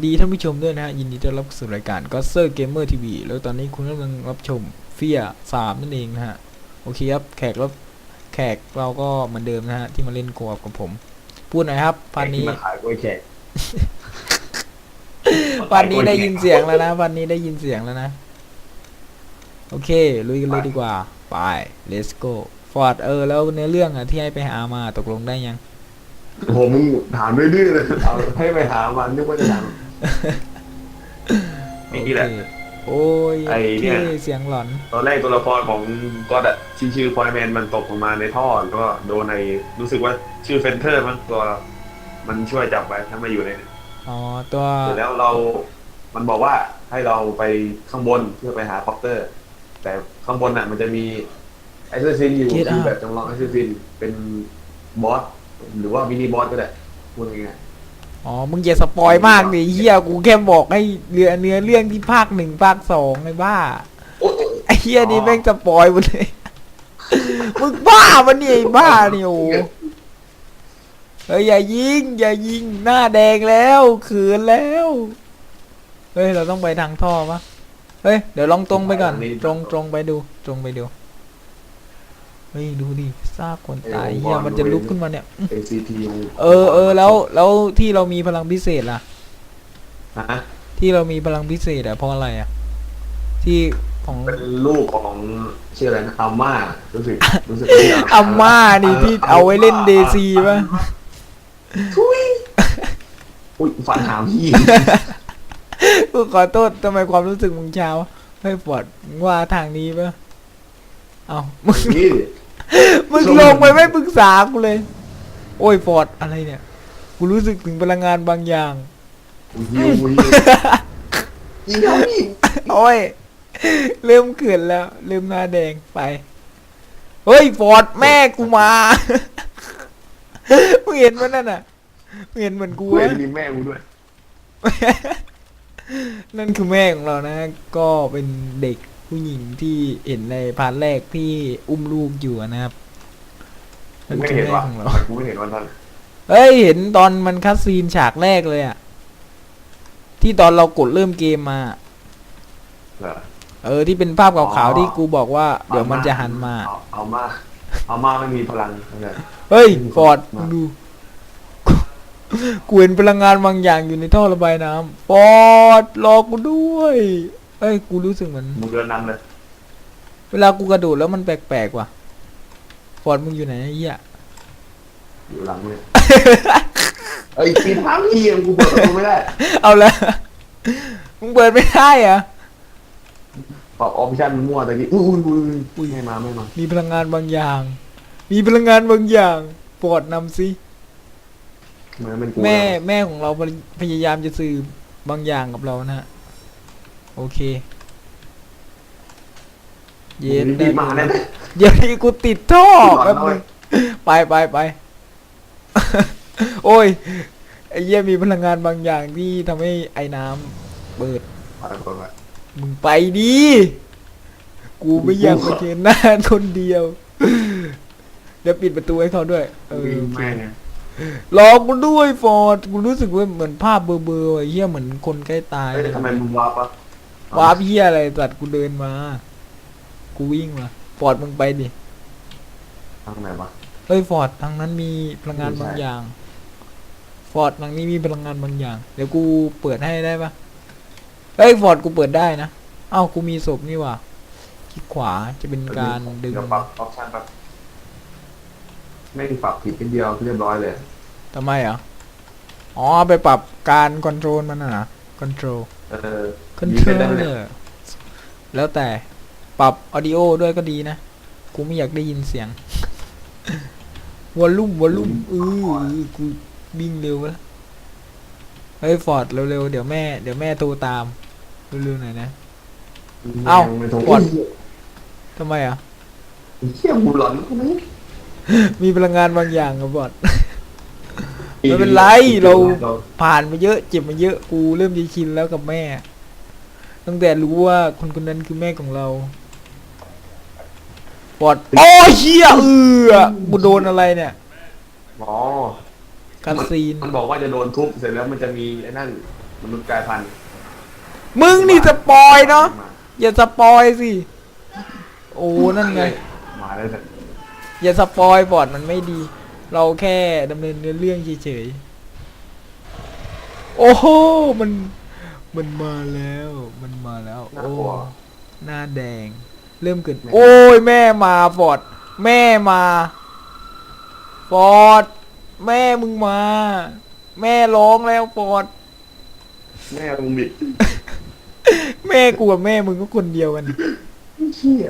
สดีท่านผู้ชมด้วยนะฮะยินดีต้อนรับสู่รายการก็เซอร์เกมเมอร์ทีวีแล้วตอนนี้คุณกำลังรับชมเฟียสามนั่นเองนะฮะโอเคครับแขกรับแขกเราก็เหมือนเดิมนะฮะที่มาเล่นโกอกับผม พูดหน่อยครับพันนี้มาขายกล้วยแขกวันนี้ได้ยินเสียงแล้วนะวันนี้ได้ยินเสียงแล้วนะ โอเคลุยกันเลยดีกว่าไป let's go ฟอร์ดเออแล้วเนื้อเรื่องอะที่ให้ไปหามาตกลงได้ยังโอ้โหมึงถามดื้อๆเลยเอาให้ไปหามันนึกว่าจะถาม ไอ้นี่แหละ โอเคโอ้ยไอ้เนี่ยโอคเสียงหลอน ตอนแรกตัวละครของก็อดอะชื่อชื่อพอยแมนมันตกลงมาในท่อแล้วก็โดนในรู้สึกว่าชื่อเฟนเทอร์มั้งตัวมันช่วยจับไว้ถ้ามาอยู่ในนั้นอ๋อ ตัวเสร็จแล้วเรา มันบอกว่าให้เราไปข้างบนเพื่อไปหาคอปเตอร์ แต่ข้างบนน่ะมันจะมีไอซ์ซินอยู่คือแบบจำลองไอซ์ซินเป็นบอสหรือว่ามินิบอสก็ได้พูดง่าย อ๋อ มึงอย่าสปอยมากดิเฮียกูแค่บอกให้เรือเนื้อเรื่องที่ภาคหนึ่งภาคสองไอ้บ้าๆโอ้ยไอ้เฮียนี่แม่งสปอยหมดเลย มึงบ้ามันนี่ไอ้บ้านี่โอ้เฮ้ยอย่ายิง อย่ายิงหน้าแดงแล้วเขืนแล้วเฮ้ยเราต้องไปทางท่อปะเฮ้ยเดี๋ยวลองตรงไปก่อน ตรงตรงไปดู ตรงไปดู เฮ้ยดูดิซากคนตายเฮียมันจะลุกขึ้นมาเนี่ยเอซีทีเออเออแล้วแล้วที่เรามีพลังพิเศษล่ะฮะที่เรามีพลังพิเศษอะเพราะอะไรอะที่ของเป็นลูกของชื่ออะไรนะอาม่ารู้สึกรู้สึกอาม่านี่ที่เอาไว้เล่นเดซีป่ะทุยอุ้ยฝันหามพี่กูขอโทษทำไมความรู้สึกมึงเช้าไม่ปวดมึงว่าทางนี้ป่ะเอามึงนี่ มึงลงไปไม่ปรึกษากูเลย โอ้ยฟอร์ดอะไรเนี่ย กูรู้สึกถึงพลังงานบางอย่างอุ้ยหิวอุ้ยยิงเขาพี่โอ้ย เริ่มเขินแล้ว เริ่มหน้าแดงไป เฮ้ยฟอร์ดแม่กูมา มึงเห็นมันนั่นน่ะมึงเห็นเหมือนกูกูเห็ไหมนมีแม่กูด้วย นั่นคือแม่ของเรานะ ก็เป็นเด็ก ผู้หญิงที่เห็นในพาร์ทแรกที่อุ้มลูกอยู่นะครับกูไม่เห็นแม่ว่ะของเรากูไม่เห็นวันนั้นเฮ้ยเห็นตอนมันคัดซีนฉากแรกเลยอะที่ตอนเรากดเริ่มเกมมา เหรอ เออที่เป็นภาพอ๋ขาวอๆที่กูบอกว่า เดี๋ยวมันจะหันมา เอเอามาเอามาไม่มีพลังเลยเฮ้ยอืมฟอร์ดมามึงดูกูเห็นพลังงานบางอย่างอยู่ในท่อระบายน้ำฟอร์ดรอกูด้วย เอ้ยกูรู้สึกเหมือนมึงเดินนำเลยเวลากูกระโดดแล้วมันแปลกๆว่ะฟอร์ดมึงอยู่ไหนไอ้เหี้ย อยู่หลังเลยไอ้ยปีนทางพี่ยังกูเปิดประตูไม่ได้เอาละมึงเปิดไม่ได้เหรอะปรับออปชั่นมันมั่วตะกี้อุ้ยอุ้ยอุ้ยอุ้ยไม่มาไม่มามีพลังงานบางอย่าง มีพลังงานบางอย่างฟอร์ดนำสิ เหมือนเป็นกูแม่แม่ของเราพยายามจะสื่อบางอย่างกับเรานะฮะ โอเค เย็นรีบมาแน่เดี๋ยวนี้กูติดท่อก่อนแป๊บหน่นึอยงไปไปไปโอ้ยไอ้เหี้ยมีพลังงานบางอย่างที่ทำให้ไอ้น้ำเปิดไปก่อนไปมึงไปดีกูไม่อยากมาเจอหน้าคนเดียว เดี๋ยวปิดประตูให้เขาด้วย เออวิ่งโอเคแม่ไงรอกูด้วยฟอร์ดกูรู้สึกว่าเหมือนภาพเบลอๆไอ้เหี้ยเหมือนคนใกล้ตายเฮ้ยทำไมมึงวาร์ปอะ วาร์ปเหี้ยอะไรสัตว์กูเดินมา กูวิ่งมาฟอร์ดมึงไปดิทางไหนวะ เฮ้ยฟอร์ดทางนั้นมีพลังงานไม่ใช่บางอย่าง ฟอร์ดทางนี้มีพลังงานบางอย่าง เดี๋ยวกูเปิดให้ได้ปะเฮ้ยฟอร์ดกูเปิดได้นะ เอ้ากูมีศพนี่หว่าคลิกขวาจะเป็นการดึงเดี๋ยวปรับออปชั่นปรับไม่งปรับผิดนิดเดียวเรียบร้อยเลยทำไมอะอ๋อไปปรับการคอนโทรลมันน่ะนะ คอนโทรลเออคอนมีโทรเป็นได้ลไหมเนี่ยแล้วแต่ปรับออดิโอด้วยก็ดีนะ กูไม่อยากได้ยินเสียงวอลลุ่มวอลลุ่มเออเออกูวิ่งเร็วไปแล้วเฮ้ยฟอร์ดเร็วๆเดี๋ยวแม่ เดี๋ยวแม่โทรตามเร็วๆหน่อยนะ เอ้าไม่ตรงกดทำไมอะเฮี้ยบูหลอนกูไหมมีพลังงานบางอย่างกับบอด ไม่เป็นไรเราผ่านมาเยอะ เจ็บมาเยอะกูเริ่มจะชินแล้วกับแม่ ตั้งแต่รู้ว่าคนคนนั้นคือแม่ของเราปอดโอ้ยเฮียเอือกูโดนอะไรเนี่ยอ๋อคาซีนมันบอกว่าจะโดนทุบเสร็จแล้วมันจะมีไอ้นั่นมนุษย์กลายพันธุ์มึงนี่สปอยเนาะอย่าสปอยสิโอ้นั่นไงมาแล้วแต่อย่าสปอยบอร์ดมันไม่ดี เราแค่ดำเนินเนื้อเรื่องเฉยๆ โอ้โห มัน มันมาแล้ว มันมาแล้วน่าโอ้กลัวหน้าแดง เริ่มเกิด โอ้ย แม่มาฟอร์ด แม่มาฟอร์ด แม่มึงมา แม่ร้องแล้วฟอร์ด แม่มึงบิดแม่กูกับแม่มึงก็คนเดียวกันเชี่ย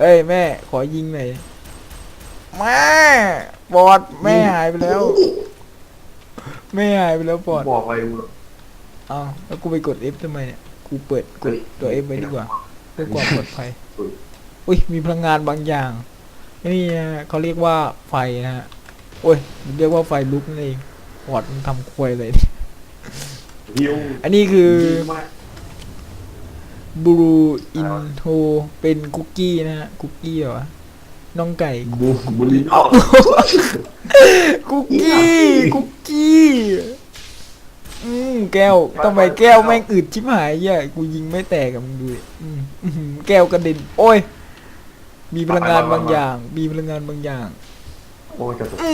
เอ้ยแม่ ขอยิงหน่อย แม่บอดแม่หายไปแล้ว แม่หายไปแล้วบอดบอกไปมึงอ้าวแล้วกูไปกด F ทำไมเนี่ย กูเปิดกดตัว F ไว้ดีกว่าเพื่อความปลอดภัย อุ้ยมีพลังงานบางอย่าง นี่นะเขาเรียกว่าไฟนะฮะ โอ้ยเรียกว่าไฟลุกนั่นเองบอดมันทำควยเลยฮิวอันนี้คือฮิวมาก บลูอินโทเป็นคุกกี้นะฮะคุกกี้เหรอวะ น้องไก่บูบูลิโอคุกกี้คุกกี้อืมแก้วทำไมแก้วแม่งอึดชิบหายเหี้ยกูยิงไม่แตกกับมึงดูดิอืมอื้อหือแก้วกระเด็นโอ้ย มีพลังงานบางอย่าง มีพลังงานบางอย่างโอ้ยกระสุนอื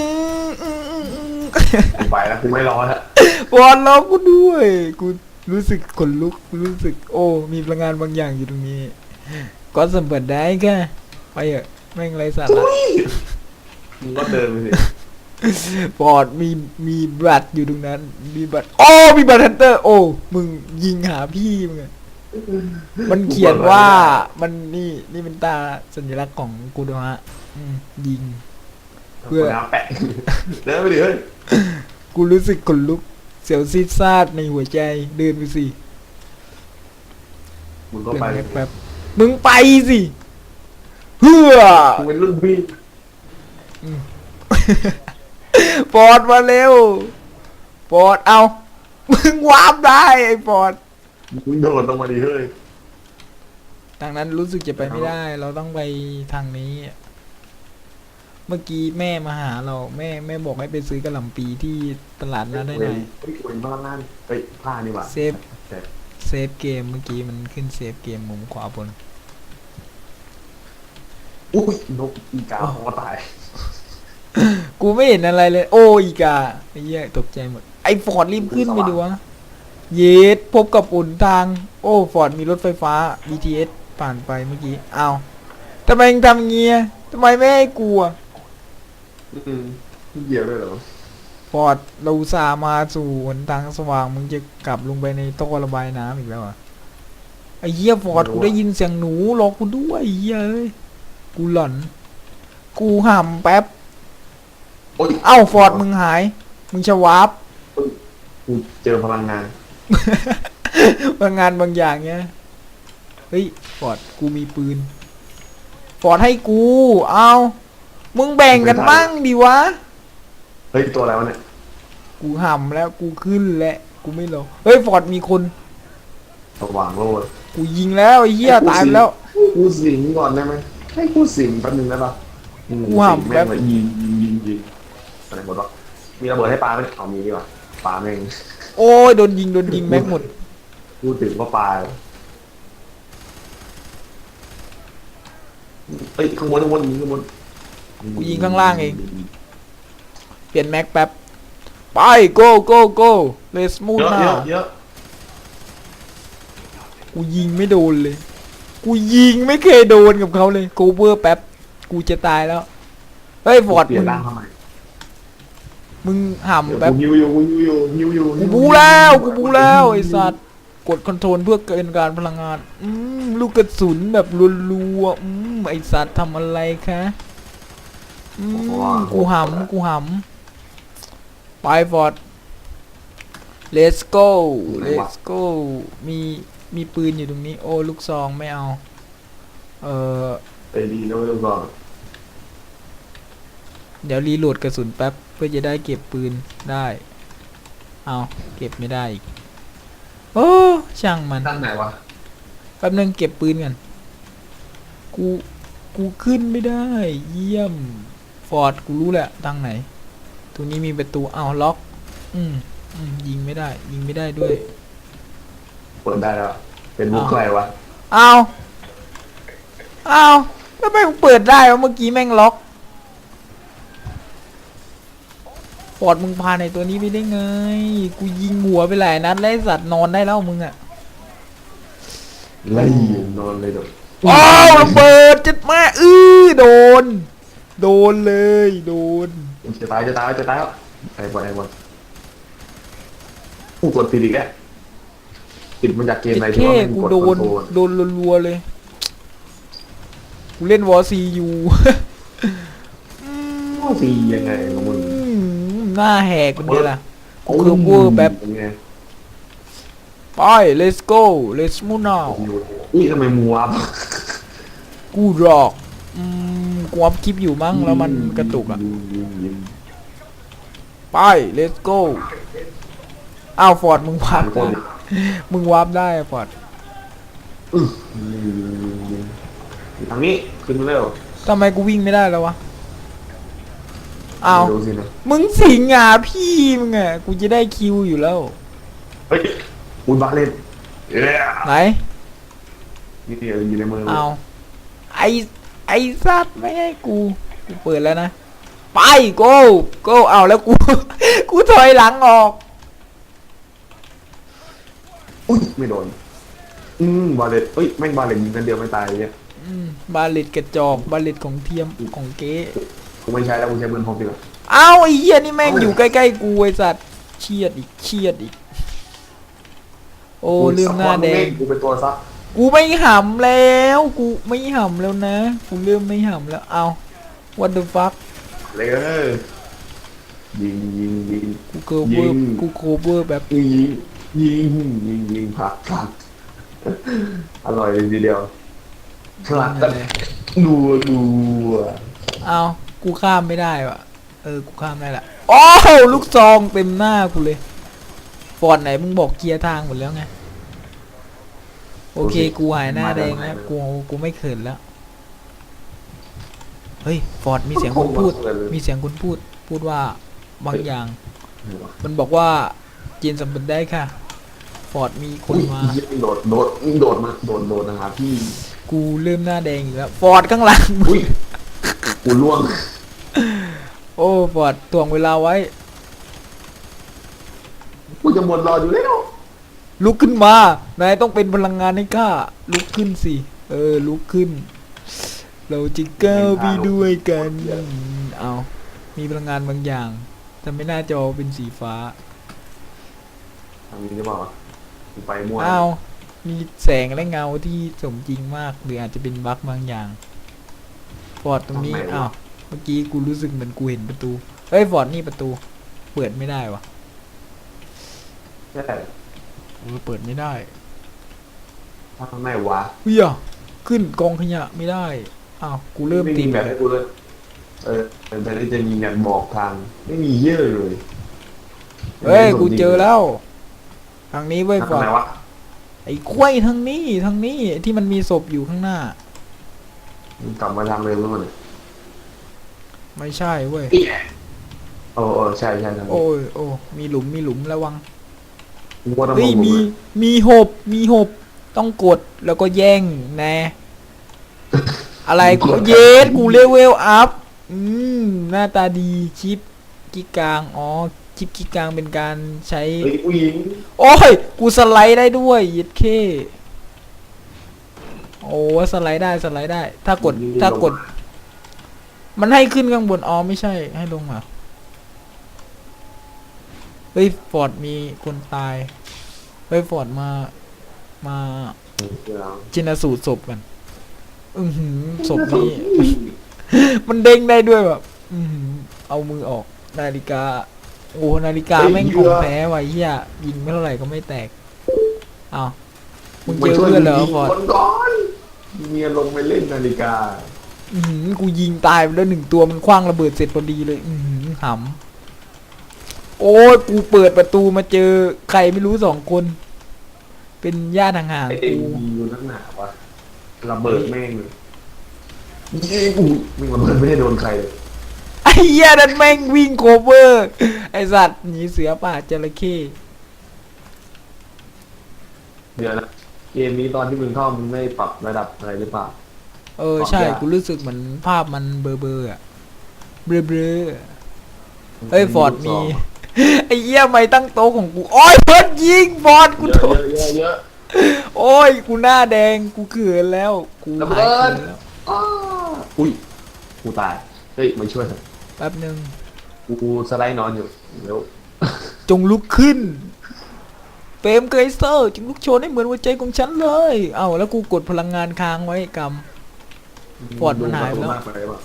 มอืมอืมอืมกูไปแล้วกูไม่รอแล้วบอลล้อกูด้วยกูรู้สึกขนลุกกูรู้สึก โอ้ มีพลังงานบางอย่างอยู่ตรงนี้ ก็สัมผัสได้แค่ไปเถอะ แม่งไรสาระมึงก็เดินไปสิบอดมีมีบัตรอยู่ตรงนั้น มีบัตรโอ้มีบัตรฮันเตอร์ โอ้มึงยิงหาพี่มึงอะมันเขียนว่ามันนี่นี่เป็นตาสัญลักษณ์ของกูด้วยฮะอืมยิง เพื่อคนน้ำแปะเดินไปดิเฮ้ยกูรู้สึกขนลุก เสียวซีดซาดในหัวใจ เดินไปสิมึงก็เดินไปไปแป๊บมึงไปสิ เฮือมึงเป็นรุ่นพี่ปอดมาเร็ว ปอดเอา มึงวาร์ปได้ไอ้ปอด มึงโดดลงมาดิเฮ้ย ทางนั้นรู้สึกจะไปไม่ได้ เราต้องไปทางนี้ เมื่อกี้แม่มาหาเรา แม่แม่บอกให้ไปซื้อกระหล่ำปีที่ตลาดนัดได้ไหนเฮ้ยเว้นบ้านนั่นเฮ้ยผ้านี่หว่าเซฟ เซฟเกมเมื่อกี้มันขึ้นเซฟเกมมุมขวาบน อุ้ยนกอีกาคอตาย กูไม่เห็นอะไรเลย โอ้อีกาไอ้เหี้ยตกใจหมด ไอ้ฟอร์ดรีบขึ้นไปดูวะ เยสพบกับอุ่นทาง โอ้ฟอร์ดมีรถไฟฟ้า BTS ผ่านไปเมื่อกี้เอาวทำไมมึงทำเงี้ยทำไมไม่ให้กูอะอืมเกี่ยวด้วยเหรอฟอร์ดเราอุตสาห์มาสู่หนทางสว่างมึงจะกลับลงไปในท่อระบายน้ำอีกแล้วอะไอ้เหี้ยฟอร์ดกูได้ยินเสียงหนูรอกูด้วยไอ้เหี้ยเอ้ย กูหลอน กูห่ำแป๊บ โอ้ยเอ้าฟอร์ดมึงหาย มึงชะวาร์ปกูเจอพลังงาน บางงานบางอย่างเนี้ย เฮ้ย ฟอร์ดกูมีปืน ฟอร์ดให้กู เอา มึงแบ่งกันบ้างดิวะ เฮ้ย ตัวอะไรวะเนี่ย กูห่ำแล้วกูขึ้นแล้วกูไม่รอ เฮ้ย ฟอร์ดมีคน สว่างโลดกูยิงแล้วไอ้เหี้ยตายไปแล้ว กูสิงก่อนได้ไหม ให้กูสิงแป๊บนึงได้ปะอืมกูห้ามสิงแป๊แม่บ งเลยยิงยิงยิงยิงอะไรหมดวะมีระเบิดให้ปลาไหมเอามีดีกว่าปลาแม่งโอ้ยโดนยิงโดนยิงแม็กหมด พูดถึงว่าปลาเอ้ยข้างบนข้างบนยิงข้างบนกูยิงข้างล่างเอง เปลี่ยนแม็กแป๊บ ไป go go go let's เย move อะเย now อะเยอะกูยิงไม่โดนเลย กูยิงไม่เคยโดนกับเขาเลยโกเวอร์แป๊บกูจะตายแล้วเฮ้ยฟอร์ดเปลี่มึยนงร่างทำไมมึงเดี๋ยวห่ำแป๊บกูฮิวอยู่กูฮิวอยู่ฮิวอยู่กูบูแล้วกูบูแล้วไอ้สัตว์กดคอนโทรลเพื่อเกินการพลังงานอืมลูกกระสุนแบบรัวๆอืมไอ้สัตว์ทำอะไรคะอืมกูหำกูหำไปฟอร์ด let's go let's go มี มีปืนอยู่ตรงนี้ โอ้ลูกซองไม่เอา เออไปดีนะไม่ต้องก่อนเดี๋ยวรีโหลดกระสุนแป๊บเพื่อจะได้เก็บปืนได้ เอาเก็บไม่ได้อีก โอ้ช่างมันตั้งไหนวะแป๊บนึงเก็บปืนกัน กู กูขึ้นไม่ได้ เยี่ยม ฟอร์ดกูรู้แหละทางไหน ตรงนี้มีประตู เอาวล็อก อืมอืมยิงไม่ได้ ยิงไม่ได้ด้วย เปิดได้แล้วเป็นมุกใครวะเอาเอาทำไมมึงเปิดได้วะเมื่อกี้แม่งล็อกฟอร์ดมึงพาในตัวนี้ไปได้ไง กูยิงหัวไปหลายนัดแล้วไอ้สัตว์นอนได้แล้วมึงอะไล่นอนเลยเด้ออ้าวระเบิดจัดมาอื้อโดน โดนเลยโดน จะตายจะตายจะตายแล้วไอ้บอลไอ้บอลผู้กดผิดอีกแล้ว ติดมาจากเกมอะไรที่เท่ว่ามันกูกดโดคอนนโทรลโดนรัวๆเลยกูเล่นวอซีอยู่ฟรียังไงของมึง หน้าแหกเป็นไงล่ะโอ้คือเวอร์แบบเป็นไงไป let's go let's move now อุ้ยทำไมมัวกูรอกอืมกูอัพคลิปอยู่มั้งแล้วมันกระตุกอะยิงยิงยิงไป let's go อ้าวฟอร์ดมึงวาผ่าร์นปคนได้ มึงวาร์ปได้อะฟอร์ดอื้อยิงยิงยิงยิงทางนี้ขึ้นมาเร็วทำไมกูวิ่งไม่ได้แล้ววะอ้าวดูสินะมึงสิงอะพี่มึงอะกูจะได้คิวอยู่แล้ว เฮ้ยอุยบาเล่นเอ้ยไหนนี่เดียวอยู่ในมือเอาไอไอสัตว์ไม่ให้กูกูเปิดแล้วนะ ไป go go เอาแล้วกู กูถอยหลังออก อุ้ยไม่โดน อืมบาเลตเอ้ยแม่งบาเลตยิงกันเดียวไม่ตายเลยเนี่ยอืมบาเลตกระจอกบาเลตของเทียมของเก๊กูไม่ใช้แล้วกูใช้ปืนพกดีกว่า เอ้าไอ้เหี้ยนี่แม่งอยู่ใกล้ๆกูไอสัตว์เชียดอีกเชียดอีก โอ้ลืมหน้าแดงกูเป็นตัวซักกูไม่หำแล้ว กูไม่หำแล้วนะกูเริ่มไม่หำแล้วเอา what the fuck เลยเออยิงยิงยิงกูโคเวอยิร์งกูโคเวอร์แบบยิง ยิงยิงยิงผลักผลักอร่อยเลยทีเดียวผลักกันนัวนัวเอากูข้ามไม่ได้วะเออ กูข้ามได้ละโอ้วลูกซองเต็มหน้ากูเลยฟอร์ดไหนมึงบอกเกียร์ทางหมดแล้วไง โอเค กูหายหน้าแดงแล้วกูกูไม่เขินแล้ว เฮ้ย ฟอดมีเสียงคนพูด มีเสียงคนพูด พูดว่าบางอย่าง มันบอกว่าจีนสำเร็จได้ค่ะ ฟอร์ดมีคนมาอุ๊ยโดดโดดโดดมาโดดโดดนะครับพี่กูเริ่มหน้าแดงอีกแล้ว ฟอร์ดข้างหลัง อุ้ยกูล่วงโอ้ ฟอร์ดตวงเวลาไว้ กูจะหมดรออยู่แล้วลุกขึ้นมา นายต้องเป็นพลังงานให้ข้า ลุกขึ้นสิ เออ ลุกขึ้น เราจะก้าวไปด้วยกัน เอา มีพลังงานบางอย่าง แต่ไม่น่าจอเป็นสีฟ้าทางนี้จะบอกว่า กูไปมั่วอ้าวมีแสงและเงาที่สมจริงมาก หรืออาจจะเป็นบั๊กบางอย่างฟอร์ดตรงนี้อ้าวเมื่อกี้กูรู้สึกเหมือนกูเห็นประตูเฮ้ยฟอร์ดนี่ประตู เปิดไม่ได้วะใช่เออเปิดไม่ได้ทำไมวะเฮียขึ้นกองขยะไม่ได้อ้าวกูเริ่มไม่ติมีดแบบให้กูเลยเออเป็นไปได้จะมีแบบบอกทาง ไม่มีเยอะเลยเฮ้ยกูเจอแล้ว ทางนี้เว้ยฟทาองร์ไหนดวะไอ้กล้วยทางนี้ทางนี้ที่มันมีศพอยู่ข้างหน้ามันกลับมาทางเดิมแล้วมันไม่ใช่เว้ย โอ้โอ้ใช่ใช่ทางนี้โอ้ยโอ้มีหลุมมีหลุมระวังกูว่าต้องเฮ้ยมองมีดูมีหบมีหบต้องกดแล้วก็แย่งแน่อะไรกูเยสกูเลเวลอัพอืมหน้าตาดีชิปกิกลางอ๋อ ชิปกิกลางเป็นการใช้ เฮ้ยผู้หญิงโอ้ย กูสไลด์ได้ด้วยยิดเคโอ้สไลด์ได้สไลด์ได้ ถ้ากดถ้ากด มันให้ขึ้นข้างบนอ๋อไม่ใช่ให้ลงเหรอเฮ้ยฟอร์ดมีคนตายเฮ้ยฟอร์ดมา มาเดี๋ยวจินสูตรศพกัน อือหือศพนี้มันเด้งได้ด้วยแบบ อือหือเอามือออกนาฬิกา โอ้นาฬิกาแม่งของแท้ว่ะเฮียยิงไม่เท่าไหร่ก็ไม่แตกอ้าวมึงเจอเพื่อนเหรอยิงฟอร์ดคนก่อนเมียลงไปเล่นนาฬิกา อือหือกูยิงตายไปแล้วหนึ่งตัวมันคว้างระเบิดเสร็จพอดีเลย อือหือหำโอ้ยกูเปิดประตูมาเจอใครไม่รู้สองคน เป็นญาติห่างไอ้ๆเด็กกูยิงอยู่นักหนาวะระเบิดแม่งเลยยิงกูมึงระเบิดไม่ได้โดนใครเลย ไอ้เหี้ยนั่นแม่งวิ่งโคเวอร์ ไอสัตว์หนีเสือป่าจระเข้เดี๋ยวนะเกมนี้ตอนที่มึงเข้ามึงไม่ปรับระดับอะไรหรือเปล่า เออ ใช่ความยาก กูรู้สึกเหมือนภาพมันเบลอเบออะเบลอเบลอเฮ้ยฟอร์ดมี ไอ้เหี้ยไม่ตั้งโต๊ะของกู โอ้ยเพิ่นยิงฟอร์ดกูเยโดอะนเยอะเยอะ โอ้ย กูหน้าแดง กูเขินแล้ว กูระหาเบิยดเขินแล้ว อ้าอุ้ยกูตาย เฮ้ยมาช่วยเถอะ แป๊บหนึ่งกูสไลด์นอนอยู่เดี๋ยวจงลุกขึ้นเฟรมเกรเซอร์จงลุกโชนให้เหมือนหัวใจของฉันเลย เอ้าแล้วกูกดพลังงานค้างไว้กำฟอร์ดมันหายไปแล้ว มากไปว่ะ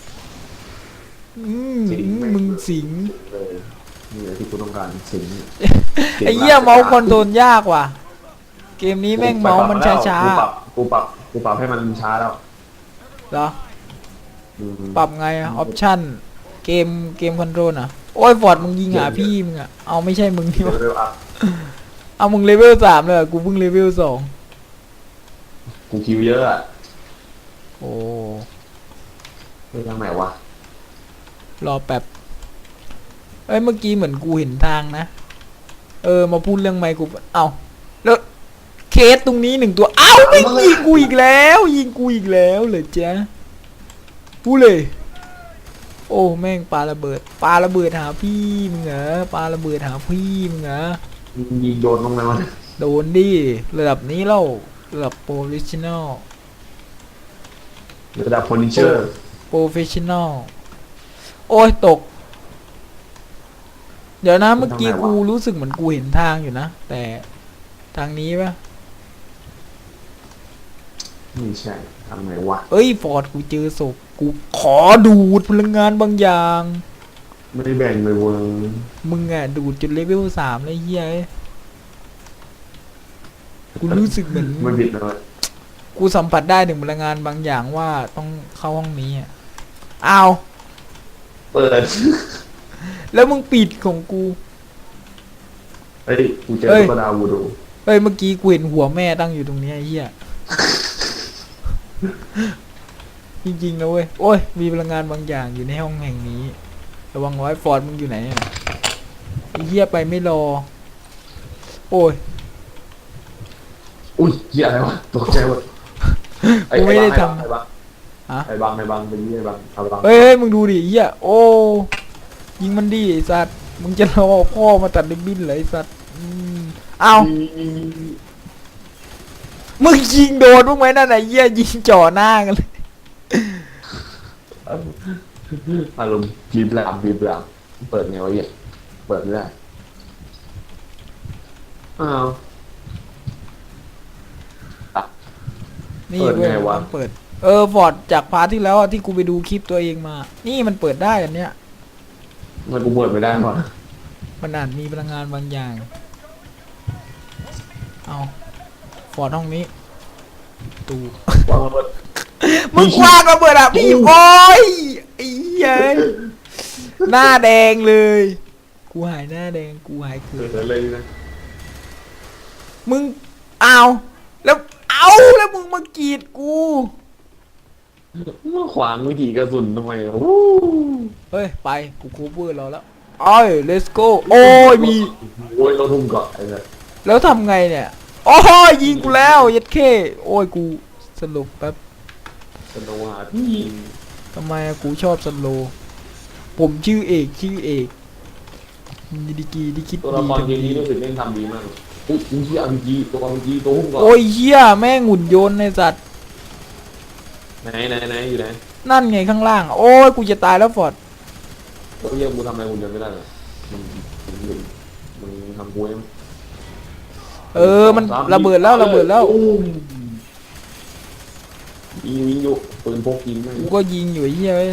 อืมสิงแม่งมึงสิง เออนี่แหละที่กูต้องการสิงไอ้เหี้ยเมาส์คอนโทรลยากว่ะ เกมนี้แม่งเมาส์มันช้าช้ากูปรับกูปรับกูปรับให้มันช้าแล้วๆเหรอ อืม ปรับไงอะออปชั่น เกมเกมคอนโทรลอะโอ้ยฟอร์ดมึงยิงหาพี่มึงอะเอาไม่ใช่มึงนี่เดี๋ยววะเร็วๆอะเอามึงเลเวลสามเลยเหรอกูเพิ่งเลเวลสองกูคิวเยอะอะโอ้ไปทางไหนวะรอแป๊บเอ้ยเมื่อกี้เหมือนกูเห็นทางนะ เออมาพูดเรื่องไมค์กูเอาแล้วเคสตรงนี้หนึ่งตัวเอ้าไม่งยิงกูอีกแล้ว ยิงกูอีกแล้วเหรอจ๊ะพูดเลย โอ้แม่งปาระเบิดปาระเบิดหาพี่มึงเหรอปาระเบิดหาพี่มึงเหรอยิงโดนลงไหมวะโดนดิระดับนี้เล่าระดับโปรเฟชชั่นอลระดับโพลิเชอร์โปรเฟชชั่นอลโอ้ยตก เดี๋ยวนะเมื่อกี้กูรู้สึกเหมือนกูเห็นทางอยู่นะ แต่ทางนี้ปะไม่ใช่ทางไหนวะเอ้ยฟอร์ดกูเจอศพ กูขอดูดพลังงานบางอย่าง ไม่ได้แบ่งเลยเว้ยมึงอะดูดจนเลเวลสามเลยเฮียเอ้ยกูรู้สึกเหมือน ไม่ผิดเลยกูสัมผัสได้ถึงพลังงานบางอย่างว่าต้องเข้าห้องนี้อะอ้าวเปิดแล้วมึงปิดของกู เฮ้ยกูเจอเฮ้ยตุ๊กตาวูดูเฮ้ยเมื่อกี้กูเห็นหัวแม่ตั้งอยู่ตรงเนี้ยไอ้เฮีย จริงๆนะเว้ย โอ้ย มีพลังงานบางอย่างอยู่ในห้องแห่งนี้ ระวังไว้ฟอร์ดมึงอยู่ไหนอะไอ้เฮียไปไม่รอ โอ้ย อุ้ยเหี้ยอะไรวะตกใจหมดกูไม่ได้ทำ ไอ้บังฮะ ไอ้บังไอ้บังเป็นยี่ไอ้บังเอาบังเฮ้ยเฮ้ยมึงดูดิไอ้เฮียโอ้ยิงมันดิไอ้สัตว์มึงจะรอพ่อมาตัดริบบิ้นเหรอไอ้สัตว์อืมเอามึงยิงโดนบ้างไหมนั่นไอ้เหี้ยยิงจ่อหน้ากันเลย อารมณ์บีบแหลมบีบแหลมเปิดไงวะเหี้ยเปิดไม่ได้ อ้าวนี่เปิดเว้ยไงวะ มันเปิด เออฟอร์ดจากพาร์ทที่แล้วอะที่กูไปดูคลิปตัวเองมา นี่มันเปิดได้อันเนี้ยมันกูเปิดไม่ได้วะมันอาจมีพลังงานบางอย่าง เอาฟอร์ดห้องนี้ ตู วางระเบิด มึงคว้างระเบิดอะพี่โอ้ยไอ้เหี้ยหน้าแดงเลย กูหายหน้าแดงกูหายเขิเปินดเลยนะมึงเอาแล้วเอาแล้วมึงมากรีดกูมาขวางวิถีกระสุนทำไมอะอู้เฮ้ยไปกูคูเวอร์เราแล้วโอ้ย let's go โอ้ยมี โอ้ยเราทุ่มเกาะไอ้เนี่ยแล้วทำไงเนี่ย โอ้ยยิงกูแล้ว ยัดเข้โอ้ยกูสรุปแป๊บส โนว์หาที่ทำไมอะกูชอบสโลว์ผมชื่อเอกชื่อเอกมีดีกรีที่คิดตัวดีละครทำเกมดีนี้รู้สึกเล่นทำดีมากอุ้ยยิงที่อาร์พีจีตัวอาร์พีจีตัวหุ้มเกาะโอ้ยเหี้ยแม่งหุ่นยนต์ในสัตว์ไหนไหนไหนอยู่ไหนนั่นไงข้างล่าง โอ้ยกูจะตายแล้วฟอร์ดตัวเยี่ยมกูทำอะไรกูเดินไม่ได้เลยมันมันมันทำกูเองเออมันระเบิดแล้วระเบิดแล้วอุ้ม ยิงยิงอยู่ปืนพกยิงไม่กูก็ยิงอยู่ไอ้เหี้ยเว้ย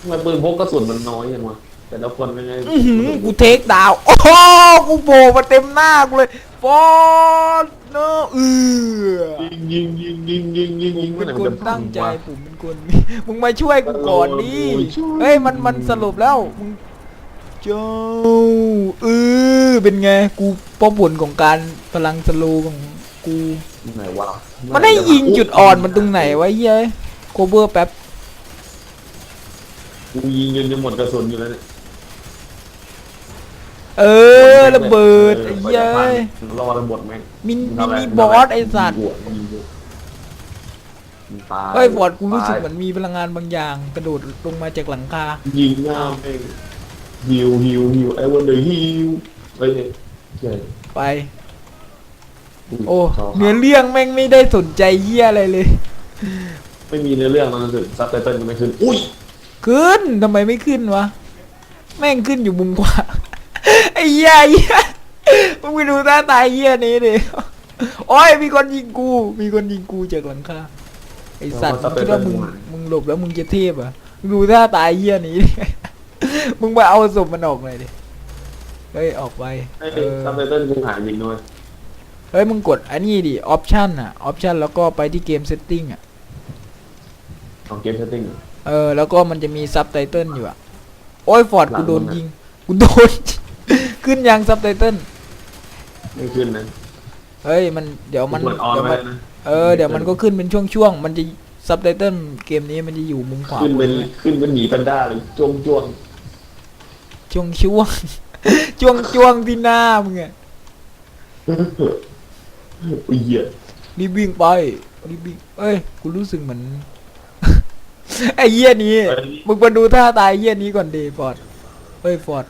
ทำไมปืนพกกระสุนมันน้อยจังวะแต่ละคนเป็นไงอื้อหือกูเทคดาวน์โอ้โหกูโผล่มาเต็มหน้ากูเลยฟอร์ดเนอะเออ ยิงยิงยิงยิงยิงยิงยิงเป็นมื่อไหร่คมันนจะตั้งใจวะผมเป็นคน มึงมาช่วยกูก่อนดิโอ้ยช่วยเฮ้ยมันมันสรุปแล้วมึงเจ้าเออเป็นไงกูเพราะผลของการพลังสโลว์ของกู ไหนวะ มันได้ยิงจุดอ่อนมันตรงไหนวะเฮ้ยโคเบอร์แป๊บกูยิงจนจะหมดกระสุนอยู่แล้วเนี่ยเออระเบิดไอ้เหี้ยเอเอ้ยอรอระเบิดแม่งมินมึงมิทำะไรนิบอสไอ้สัตว์ยิงกูยิงกูมึงตายเฮ้ยฟอร์ดกูรู้สึกตายเหมือนมีพลังงานบางอย่าง กระโดดลงมาจากหลังคายิงหน้าแม่งฮิวฮิวฮิวไอ้วันเดอร์ฮิวไอ้เนี่ยใช่ไป โอ้ชบเนื้อเรื่องแม่งไม่ได้สนใจเหี้ยอะไรเลย ไม่มีเนื้อเรื่องมันรู้สึกซับไตเติ้ลก็ไม่ขึ้น อุ้ย ขึ้นทำไมไม่ขึ้นวะ แม่งขึ้นอยู่มุมขวาไอ้เหี้ยไอ้เหี้ยมึงไปดูหน้าตาไอ้เหี้ยนี้ดิโอ้ยมีคนยิงกู มีคนยิงกูจากหลังคาไอสัตว์มึงคิดว่ามึงมึงหลบแล้วมึงจะเทพเหรอะดูหน้าตาไอ้เหี้ยนี้ดิมึงไปเอาศพมันออกหน่อยดิเฮ้ยออกไปไอ้เออซับไตเติ้ลกูหายยิงด้วย เฮ้ยมึงกดอันนี้ดิออปชันอะออปชันแล้วก็ไปที่เกมเซตติ้งอะของเกมเซตติ้งเออแล้วก็มันจะมีซับไตเติลอยู่อะ โอ้ยฟอร์ดหลักูงโดนมึงอะยิงกูโดน ขึ้นยังซับไตเติลไม่ขึ้นนะเฮ้ยมันเดี๋ยวมันกดออนเดี๋ยวไว้มันนะเออเดี๋ยวมันก็ขึ้นเป็นช่วงๆมันจะซับไตเติลเกมนี้มันจะอยู่มุมขวาขึ้นเป็นบนขึ้นเป็นหมีแพนด้าเลยจ้วงจ้วงช่วงช่วงช่วงช่วงที่หน้ามึงอะ อุ้ยเหี้ยรีบวิ่งไปรีบวิ่งเอ้ยกูรู้สึกเหมือน ไอ้เหี้ยนี้เอ้ยมึงมาดูท่าตายเหี้ยนี้ก่อนดีฟอร์ดเฮ้ยฟอร์ด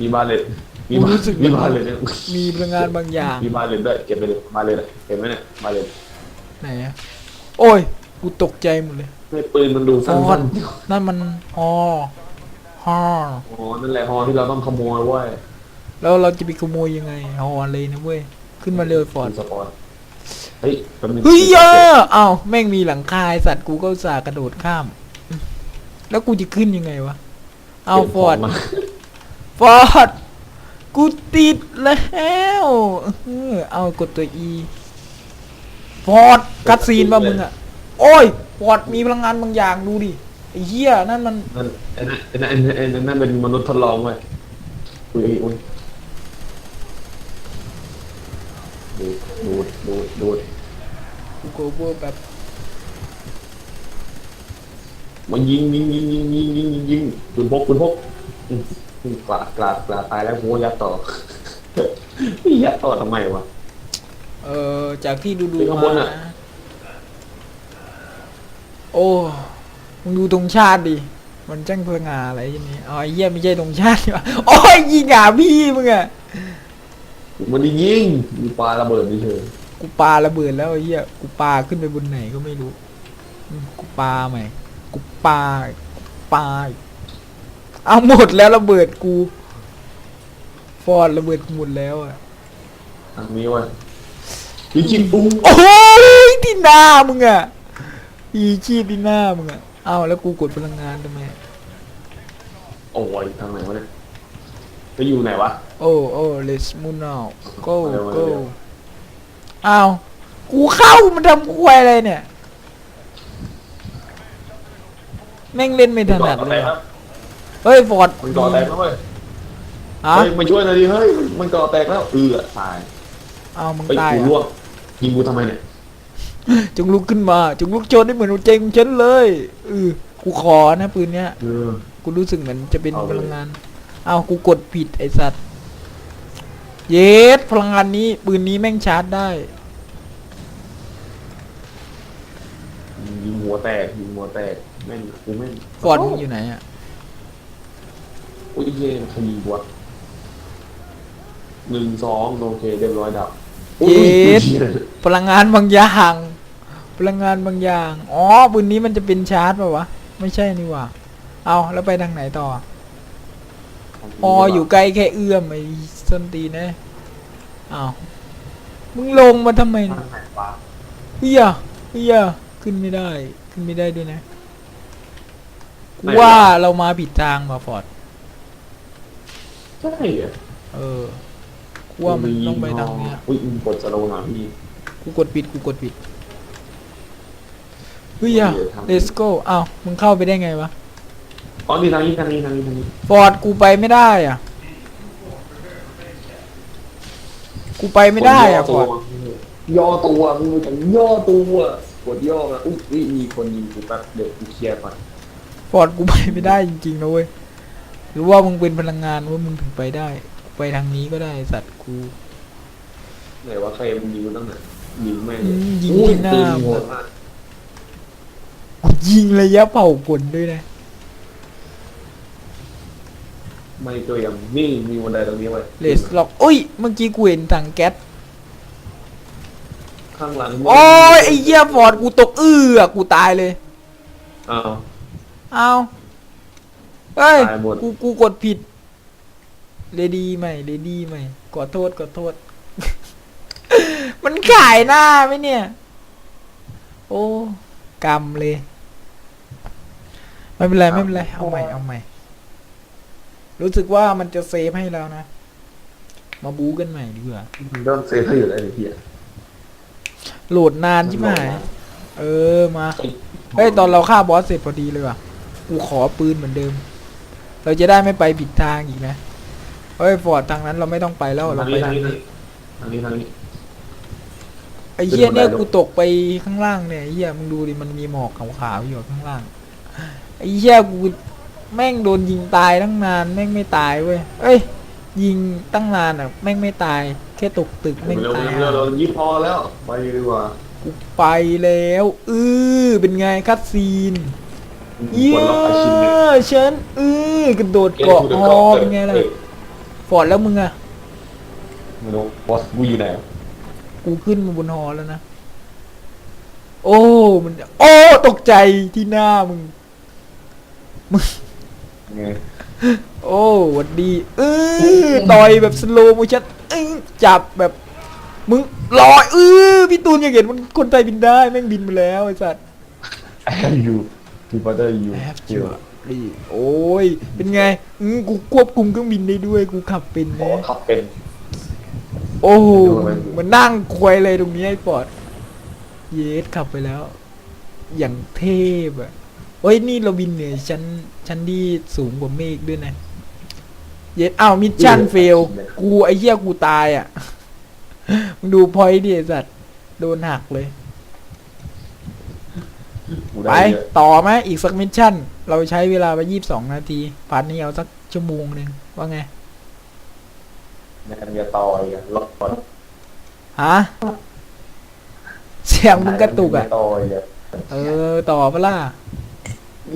มีบาเลตมีกูบารู้สึก มีบาเลตเนี่ยมีพลังงานบางอย่างมีบาเลตด้วยเก็บไปเลยบาเลตอะเก็บไว้เนี่ยบาเลตไหนอะโอ้ยกูตกใจหมดเลยไม่ปืนมันดูฟสั้อร์ดนนั่นมันฮอฮอๆอ๋อนั่นแหละฮอที่เราต้องขโมยเว้ยแล้วเราจะไปขโมยยังไงฮอเลยนะเว้ย ขึ้นมาเร็วฟอร์ดสปอร์ตเฮ้ยแป๊บนึงเฮ้ยเยอะอ้าวแม่งมีหลังคาไอ้สัตว์กูก็อุตสาห์กระโดดข้าม แล้วกูจะขึ้นยังไงวะ เอาฟอร์ดมาฟอร์ดกูติดแล้วเออเอากดตัว E ฟอร์ดคัดซีนป่ะมึงอะโอ้ยฟอร์ดมีพลังงานบางอย่างดูดิไอ้เหี้ยนั่นมันนั่นไอ้นั่นไอ้นั่นไอ้นั่นไอ้นั่นเป็นมนุษย์ทดลองเว้ยอุ้ยอุ้ย ดูดดูดดูดดูดกูโกเวอร์แบบมันยิงยิงยิงยิงยิงยิงยิงยิงปืนพกปืนพกอืมอืมกลาดกลาดกลาดตายแล้วกูก็ยัดต่อนี่ยัดต่อทำไมวะ เออจากที่ดูดูเป็นข้างบมานอะนะโอ้มึงดูธงชาติดิ มันจ้างพลังงานอะไรอย่างนี้อ๋อไอ้เหี้ยไม่ใช่ธงชาตินี่หว่าโอ้ยยิงหาพี่มึงอะ มันได้ยิงมีปลาระเบิดเฉยกูปาระเบิดแล้วไอ้เหี้ยกูปาขึ้นไปบนไหนก็ไม่รู้อืมกูปาใหม่กูปากูปาเอาหมดแล้วระเบิดกู ฟอร์ดระเบิดกูหมดแล้วอะทางนี้เว้ยยิงยิงปุ้งโอ้ยที่หน้ามึงอะอีชีพที่หน้ามึงอะเอาแล้วกูกดพลังงานทำไม โอ้ยทางไหนวะเนี่ย ไปอยู่ไหนวะ โอ้โอ้ let's move now go เร็ว go เร็ว อ้าวกูเข้ามันทำควยอะไรเนี่ย แม่งเล่นไม่ถนัดเลยว่ะเฮ้ยฟอร์ดมันก่อแตกแล้วเว้ยฮะเฮ้ยมาช่วยหน่อยดิเฮ้ยมันก่อแตกแล้วเออตายเอามึงเฮ้ยตายกูอะร่วงยิงกูทำไมเนี่ยจงลุกขึ้นมา จงลุกโจนได้เหมือนหัวใจของฉันเลยเออกูขอนะปืนเนี้ย เออ กูรู้สึกเหมือนจะเป็นเอาเลยพลังงาน เอากูกดผิดไอสัตว์ เยสพลังงานนี้ปืนนี้แม่งชาร์จได้ยิงหัวแตกยิงหัวแตกแม่งกูแม่งฟอร์ดมึงอยู่ไหนอะอุ้ยเย่มันขยี้วะหนึ่งสองโอเคเรียบร้อยดับเย็ดอุ๊ยพลังงานบางอย่างพลังงานบางอย่าง อ๋อปืนนี้มันจะเป็นชาร์จป่าวะ ไม่ใช่นี่หว่า เอาแล้วไปทางไหนต่อ อ๋ออยู่ใกล้แค่เอื้อมไอ้ส้นตีนนะอ้าวมึงลงมาทำไมทาเนี่ยงไหนวะเฮียเฮียขึ้นไม่ได้ ขึ้นไม่ได้ด้วยนะกูว่าเรามาผิดทางมาฟอร์ดใช่เหรอเออกูว่ามันต้องไปทางเนี้ยอุ้ยมึงกดสโลว์หน่อยพี่ กูกดผิดกูกดผิดเฮ้ยอะ let's go อ้าวมึงเข้าไปได้ไงวะ อ๋อนี่ทางนี้ทางนี้ทางนี้ทางนี้ฟอร์ดกูไปไม่ได้อะ กูไปไม่ได้อะฟอร์ดย่อตัวมึงจะย่อตัวกดย่อมาอุ้ยอุ๊ยมีคนยิงกูแป๊บเดี๋ยวกูเคลียร์ก่อนฟอร์ดกูไปไม่ได้จริงๆนะเว้ยหรือว่ามึงเป็นพลังงานว่ามึงถึงไปได้ไปทางนี้ก็ได้สัตว์กูไหนว่าใครมันยิงตั้งแต่ยิงแม่งอืมยิงอุ้ที่หน้าปืโหดมากกูยิงระยะเผาขนด้วยนะ ไม่ตัวอย่างนี่มีบันไดตรงนี้ไว้เลสล็อกอุ้ยเมื่อกี้กูเห็นถังแก๊สข้างหลังโอ้ยไอ้เหี้ยฟอร์ดกูตกอื้อกูตายเลยอ้าวเอาเฮ้ยตายหมดกูกูกดผิดเลดี้ใหม่เลดี้ใหม่ขอโทษขอโทษ มันขายหน้าไหมเนี่ย โอ้กรรมเลย ไม่เป็นไรไม่เป็นไรเอาใหม่เอาใหม่ รู้สึกว่ามันจะเซฟให้แล้วนะ มาบู๊กันใหม่ดีกว่าเริ่มเซฟให้อยู่แล้วไอ้เหี้ยโหลดนานใช่ไหมเออมาเฮ้ยตอนเราฆ่าบอสเสร็จพอดีเลยว่ะกูขอปืนเหมือนเดิม เราจะได้ไม่ไปผิดทางอีกนะเฮ้ยฟอร์ดทางนั้นเราไม่ต้องไปแล้วเราทางไปนี้ทางทางนี้นี้ทางนี้ทางนี้ไอ้เหี้ยเนี่ยขึ้นบันไดลงกูตกไปข้างล่างเนี่ยไอ้เหี้ยมึงดูดิมันมีหมอกขาวๆอยู่ข้างล่างไอ้เหี้ยกู แม่งโดนยิงตายตั้งนานแม่งไม่ตายเว้ยเอ้ย ยิงตั้งนานอะแม่งไม่ตาย แค่ตกตึกแม่งเร็วตายเร็วเร็วยี่พอแล้วไปดีกว่ากูไปแล้วอือเป็นไงคัดซีนเยี่ปลยดล็อกอาชินเนี่ยฉันเออกระโดดเกาะฮอเป็นไงล่ะฟอร์ดแล้วมึงอะไม่รู้บอสกูอยู่ไหนกูขึ้นมาบนฮอแล้วนะโอ้มันโอ้ตกใจที่หน้ามึงไง โอ้หวัดดีเออต่อยแบบสโลโมชั่นเออจับแบบมึงลอยเออพี่ตูนยังเห็นมันคนไทยบินได้แม่งบินมาแล้วไอ้สัตว์ไอ้ยูทีพอเตอร์ยูแอบจัวรีโอ้ยเป็นไงอืมกูควบคุมเครื่องบินได้ด้วยกูขับเป็นขอนะ ขับเป็น โอ้โหดูมันเหมันนั่งควยเลยตรงนี้ไอ้ปอด เยสขับไปแล้ว อย่างเทพอะ เฮ้ยนี่เราบินเหนือชั้นชั้นที่สูงกว่าเมฆด้วยนะ เยสอ้าวมิชชั่นเฟล กูไอ้เหี้ยกูตายอะ มึงดูพอยดิไอ้สัตว์โดนหักเลย กูไปได้เยอะต่อไหมอีกสักมิชชั่น เราใช้เวลาไปยี่สิบสองนาทีพาร์ทนี้เอาสักชั่วโมงหนึ่งว่าไง ในการจะต่ออีกอะล็อกก่อนฮะ เสียงมึงกระตุกอะต่ออีกอะเออ ต่อปะล่ะ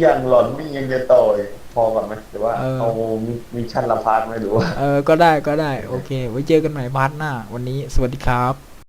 อย่างหลอนวิ่งยังจะต่ออีกพอก่อนไหมหรือว่าเออ เอามีมีชั้นละพาร์ทไหมหรือว่า เออ ก็ได้ก็ได้ โอเค ไว้เจอกันใหม่พาร์ทหน้า วันนี้สวัสดีครับ